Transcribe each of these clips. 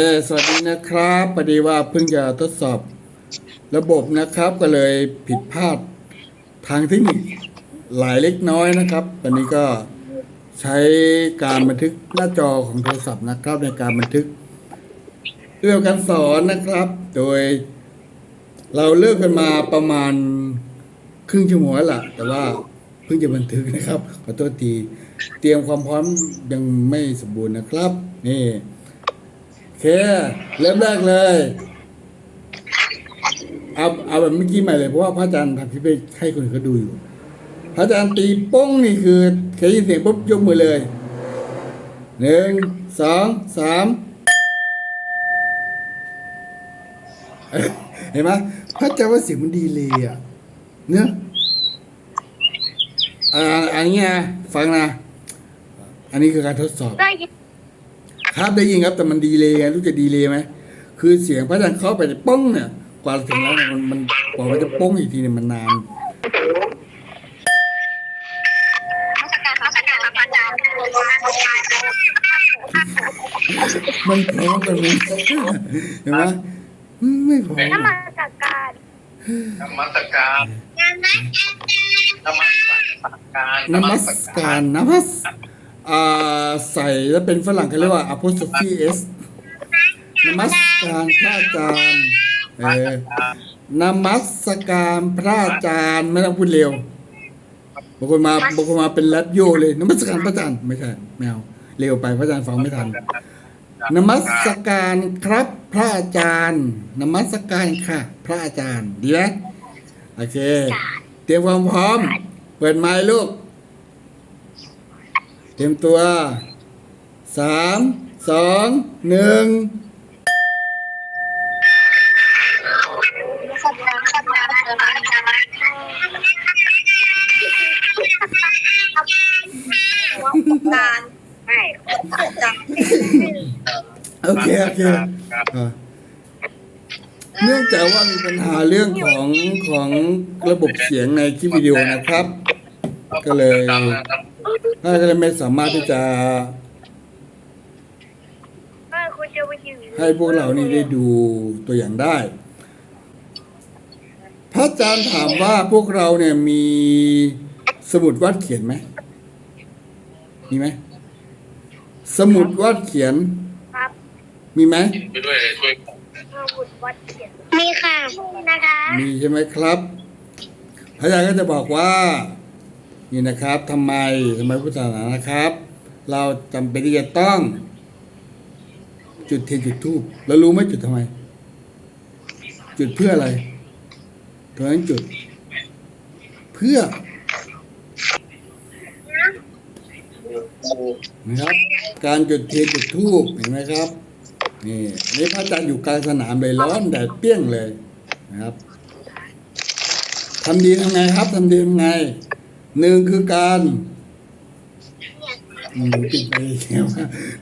เออสวัสดีนะครับพอดีว่าเพิ่งจะทดสอบระบบนะครับก็เลยผิดพลาดทางเทคนิคหลายเล็กน้อยนะครับวันนี้ก็ใช้การบันทึกหน้าจอของโทรศัพท์นะครับ ในการบันทึกเรื่องการสอนนะครับ โดย เราเลิกกันมาประมาณครึ่งชั่วโมงแล้วล่ะ แต่ว่าเพิ่งจะบันทึกนะครับขอโทษทีเตรียมความพร้อมยังไม่สมบูรณ์นะครับนี่ เค เริ่มแรกเลยเอาเอาแบบเมื่อกี้ใหม่เลยเพราะว่าพระอาจารย์ทำคลิปไปให้คนอื่นเขาดูอยู่ พระอาจารย์ตีป้งนี่คือเคยยินเสียงปุ๊บยกมือเลยหนึ่งสองสามเห็นไหมพระอาจารย์ว่าเสียงมันดีเลยอะเนื้ออันนี้นะฟังนะ อันนี้คือการทดสอบได้ยิน ครับได้ยินครับแต่มันดีเลยไงรู้จะดีเลยไหมคือเสียงพระอาจารย์เข้าไปป้องเนี่ยกว่าถึงแล้วเนี่ยมันมันกว่ามันจะป้องอีกทีเนี่ยมันนานมาสการมาสการพระอาจารย์มันพร้อมกันเลยเห็นไหมอืมไม่พร้อมนมาสการนมัสการงานนะนมัสการนมัสการนมัส อ่าใส่แล้วเป็นฝรั่งเขาเรียกว่า apostrophe s นมัสการพระอาจารย์เออนมัสการพระอาจารย์ไม่ต้องพูดเร็วบางคนมาบางคนมาเป็นแรปโยเลยนมัสการพระอาจารย์ไม่ใช่ไม่เอาเร็วไปพระอาจารย์ฟังไม่ทันนมัสการครับพระอาจารย์ นมัสการค่ะ พระอาจารย์ดีไหมโอเค เตรียมความพร้อม เปิดไม้ลูก เตรียมตัวสามสองหนึ่งมาสการมาสการการไม่อาจารย์โอเคโอเคอะเนื่องจากว่ามีปัญหาเรื่องของของระบบเสียงในคลิปวิดีโอนะครับ ก็เลย ก็เลยไม่สามารถที่จะคุณจะไปอยู่ให้พวกเรานี่ได้ดูตัวอย่างได้ พระอาจารย์ถามว่าพวกเราเนี่ยมีสมุดวาดเขียนไหมมีไหมสมุดวาดเขียนครับมีไหมไปด้วยช่วยสมุดวัดเขียนมีค่ะนะคะมีใช่ไหมครับพระอาจารย์ก็จะบอกว่า นี่นะครับทำไมทำไมพุทธศาสนานะครับ เราจำเป็นที่จะต้อง จุดเทียนจุดธูปเรารู้ไหมจุดทำไม จุดเพื่ออะไรทำไมต้องจุด เพื่อนะครับ การจุดเทียนจุดธูปเห็นไหมครับนี่นนี้พระอาจารย์อยู่กลางสนามเลยร้อนแดดเปี้ยงเลยนะครับทำดีทำไงครับทำดีทำไง หนึ่งคือการอืมหนูปิดไปแล้ว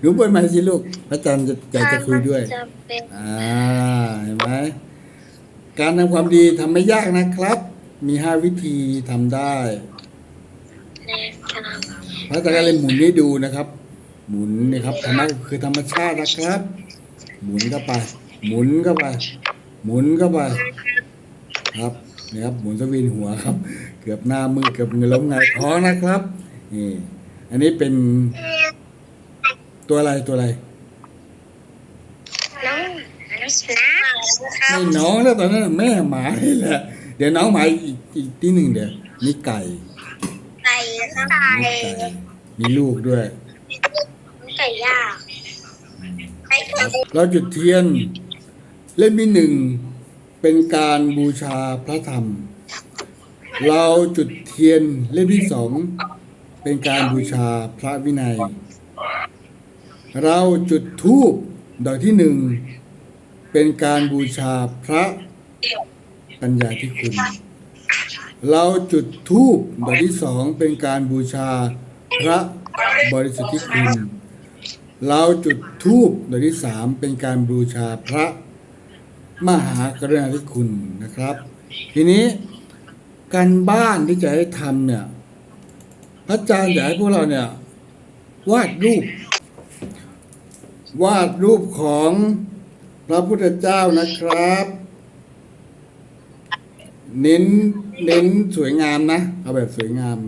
หนูเปิดไมค์สิลูกพระอาจารย์จะอยากจะคุยด้วยจะเป็นอ่าเห็นไหมการทำความดีทำไม่ยากนะครับ มีห้าวิธีทำได้ ในการพระอาจารย์ก็เลยหมุนให้ดูนะครับ หมุนนะครับธรรมะคือธรรมชาตินะครับ หมุนเข้าไป หมุนเข้าไป หมุนเข้าไป ครับ นี่ครับหมุนสวินหัวครับ เกือบหน้ามือเกือบเงยล้มไงายท้องนะครับนี่อันนี้เป็นตัวอะไรตัวอะไรน้องน้องนะไม่น้องแล้วตอนนั้นแม่หมานี่แหละเดี๋ยวน้องหมาอีกอีกที่หนึ่งเดี๋ยวนี่ไก่ไก่ไก่นี่ไก่มีลูกด้วยไก่ย่างไก่ไก่เราจุดเทียน เล่มที่หนึ่ง เป็นการบูชาพระธรรม เราจุดเทียนเล่มที่สองเป็นการบูชาพระวินัย เราจุดธูปดอกที่หนึ่งเป็นการบูชาพระปัญญาที่คุณ เราจุดธูปดอกที่สองเป็นการบูชาพระบริสุทธิคุณ เราจุดธูปดอกที่สามเป็นการบูชาพระ มหากรุณาธิคุณนะครับ ทีนี้การบ้านที่จะให้ทำเนี่ยพระอาจารย์อยากให้พวกเราเนี่ยวาดรูป วาดรูปของพระพุทธเจ้านะครับ เน้นเน้นสวยงามนะ เอาแบบสวยงาม